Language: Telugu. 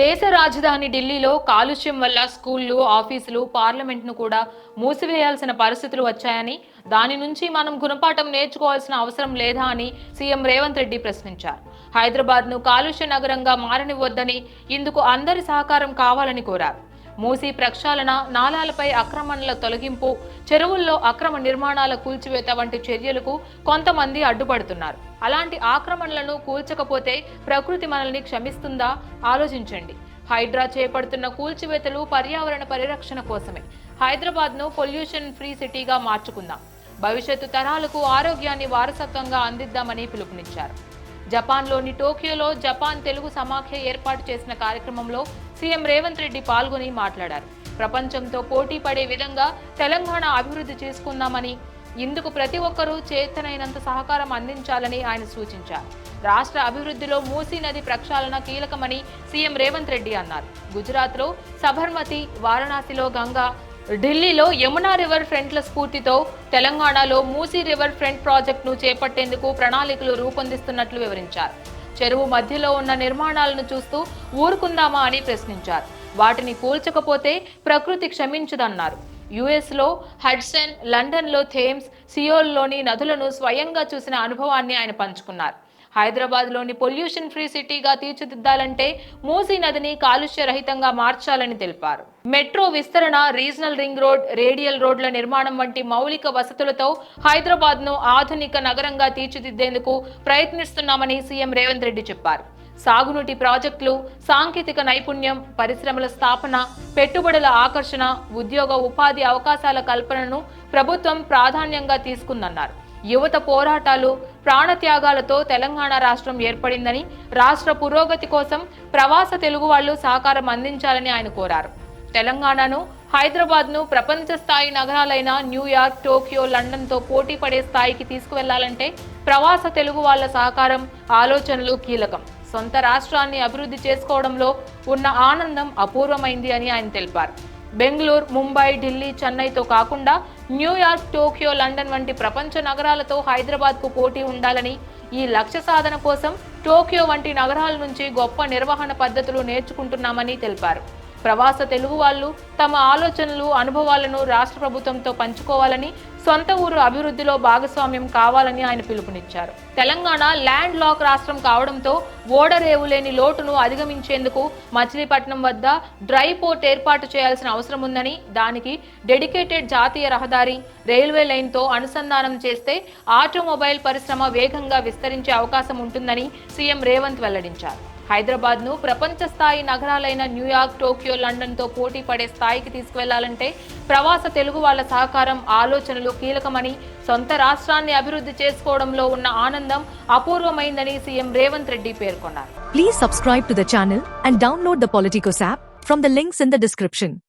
దేశ రాజధాని ఢిల్లీలో కాలుష్యం వల్ల స్కూళ్ళు ఆఫీసులు పార్లమెంట్ను కూడా మూసివేయాల్సిన పరిస్థితులు వచ్చాయని దాని నుంచి మనం గుణపాఠం నేర్చుకోవాల్సిన అవసరం లేదా అని సీఎం రేవంత్ రెడ్డి ప్రశ్నించారు. హైదరాబాద్ను కాలుష్య నగరంగా మారనివ్వొద్దని ఇందుకు అందరి సహకారం కావాలని కోరారు. మూసీ ప్రక్షాళన నాలాలపై ఆక్రమణల తొలగింపు చెరువుల్లో అక్రమ నిర్మాణాల కూల్చివేత వంటి చర్యలకు కొంతమంది అడ్డుపడుతున్నారు. అలాంటి ఆక్రమణలను కూల్చకపోతే ప్రకృతి మనల్ని క్షమిస్తుందా? ఆలోచించండి. హైడ్రా చేపడుతున్న కూల్చివేతలు పర్యావరణ పరిరక్షణ కోసమే. హైదరాబాద్ను పొల్యూషన్ ఫ్రీ సిటీగా మార్చుకుందాం. భవిష్యత్తు తరాలకు ఆరోగ్యాన్ని వారసత్వంగా అందిద్దామని పిలుపునిచ్చారు. జపాన్లోని టోక్యోలో జపాన్ తెలుగు సమాఖ్య ఏర్పాటు చేసిన కార్యక్రమంలో సీఎం రేవంత్ రెడ్డి పాల్గొని మాట్లాడారు. ప్రపంచంతో పోటీ పడే విధంగా తెలంగాణ అభివృద్ధి చేసుకుందామని ఇందుకు ప్రతి ఒక్కరూ చేతనైనంత సహకారం అందించాలని ఆయన సూచించారు. రాష్ట్ర అభివృద్ధిలో మూసీ నది ప్రక్షాళన కీలకమని సీఎం రేవంత్ రెడ్డి అన్నారు. గుజరాత్లో సబర్మతి వారణాసిలో గంగా ఢిల్లీలో యమునా రివర్ ఫ్రంట్ల స్ఫూర్తితో తెలంగాణలో మూసీ రివర్ ఫ్రంట్ ప్రాజెక్టును చేపట్టేందుకు ప్రణాళికలు రూపొందిస్తున్నట్లు వివరించారు. చెరువు మధ్యలో ఉన్న నిర్మాణాలను చూస్తూ ఊరుకుందామా అని ప్రశ్నించారు. వాటిని కూల్చకపోతే ప్రకృతి క్షమించదన్నారు. యుఎస్లో హడ్సన్ లండన్లో థేమ్స్ సియోల్లోని నదులను స్వయంగా చూసిన అనుభవాన్ని ఆయన పంచుకున్నారు. హైదరాబాద్లోని పొల్యూషన్ ఫ్రీ సిటీగా తీర్చిదిద్దాలంటే మూసీ నదిని కాలుష్య రహితంగా మార్చాలని తెలిపారు. మెట్రో విస్తరణ రీజనల్ రింగ్ రోడ్ రేడియల్ రోడ్ల నిర్మాణం వంటి మౌలిక వసతులతో హైదరాబాద్ను ఆధునిక నగరంగా తీర్చిదిద్దేందుకు ప్రయత్నిస్తున్నామని సీఎం రేవంత్ రెడ్డి చెప్పారు. సాగునీటి ప్రాజెక్టులు సాంకేతిక నైపుణ్యం పరిశ్రమల స్థాపన పెట్టుబడుల ఆకర్షణ ఉద్యోగ ఉపాధి అవకాశాల కల్పనను ప్రభుత్వం ప్రాధాన్యంగా తీసుకుందన్నారు. యువత పోరాటాలు ప్రాణత్యాగాలతో తెలంగాణ రాష్ట్రం ఏర్పడిందని రాష్ట్ర పురోగతి కోసం ప్రవాస తెలుగు వాళ్ళు సహకారం అందించాలని ఆయన కోరారు. తెలంగాణను హైదరాబాద్ను ప్రపంచ స్థాయి నగరాలైన న్యూయార్క్ టోక్యో లండన్తో పోటీ పడే స్థాయికి తీసుకువెళ్ళాలంటే ప్రవాస తెలుగు వాళ్ళ సహకారం ఆలోచనలు కీలకం. సొంత రాష్ట్రాన్ని అభివృద్ధి చేసుకోవడంలో ఉన్న ఆనందం అపూర్వమైంది అని ఆయన తెలిపారు. బెంగళూరు ముంబై ఢిల్లీ చెన్నైతో కాకుండా న్యూయార్క్ టోక్యో లండన్ వంటి ప్రపంచ నగరాలతో హైదరాబాద్కు పోటీ ఉండాలని ఈ లక్ష్య సాధన కోసం టోక్యో వంటి నగరాల నుంచి గొప్ప నిర్వహణ పద్ధతులు నేర్చుకుంటున్నామని తెలిపారు. ప్రవాస తెలుగు వాళ్ళు తమ ఆలోచనలు అనుభవాలను రాష్ట్ర ప్రభుత్వంతో పంచుకోవాలని సొంత ఊరు అభివృద్ధిలో భాగస్వామ్యం కావాలని ఆయన పిలుపునిచ్చారు. తెలంగాణ ల్యాండ్ లాక్ రాష్ట్రం కావడంతో ఓడరేవు లేని లోటును అధిగమించేందుకు మచిలీపట్నం వద్ద డ్రై పోర్ట్ ఏర్పాటు చేయాల్సిన అవసరం ఉందని దానికి డెడికేటెడ్ జాతీయ రహదారి రైల్వే లైన్తో అనుసంధానం చేస్తే ఆటోమొబైల్ పరిశ్రమ వేగంగా విస్తరించే అవకాశం ఉంటుందని సీఎం రేవంత్ వెల్లడించారు. హైదరాబాద్ను ప్రపంచ స్థాయి నగరాలైన న్యూయార్క్ టోక్యో లండన్తో పోటీ పడే స్థాయికి తీసుకువెళ్ళాలంటే ప్రవాస తెలుగు వాళ్ళ సహకారం ఆలోచనలు కీలకమని సొంత రాష్ట్రాన్ని అభివృద్ధి చేసుకోవడంలో ఉన్న ఆనందం అపూర్వమైందని సీఎం రేవంత్ రెడ్డి పేర్కొన్నారు. Please subscribe to the channel and download the Politicos app from the links in the description